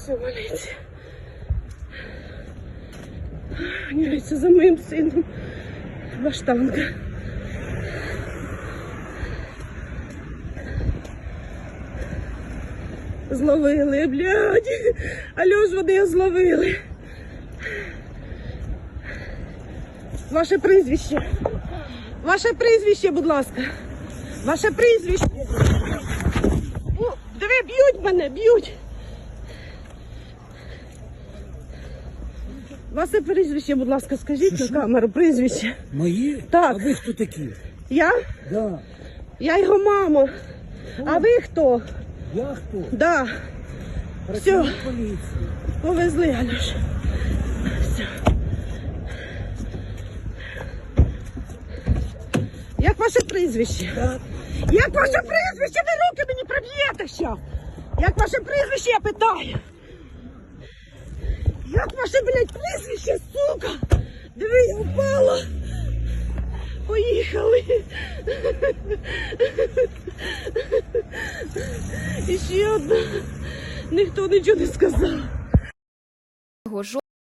все валиться. Ганяється за моїм сином. Баштанка. Зловили, блядь. Алло ж вони зловили. Ваше прізвище. Ваше прізвище, будь ласка. Ваше прізвище. Диви, б'ють мене, б'ють. Ваше прізвище, будь ласка, скажіть на камеру прізвище. Мої? Так. А ви хто такі? Я? Да. Я його мама. А ви хто? Я хто? Да. Працівник поліції. Повезли, Альош. Все. Як ваше прізвище? Так. Як ваше прізвище? Ви руки мені проб'єте ще. Як ваше прізвище, я питаю ваше, блядь, прізвище, сука! Диви, я впала! Поїхали! І ще одна. Ніхто нічого не сказав.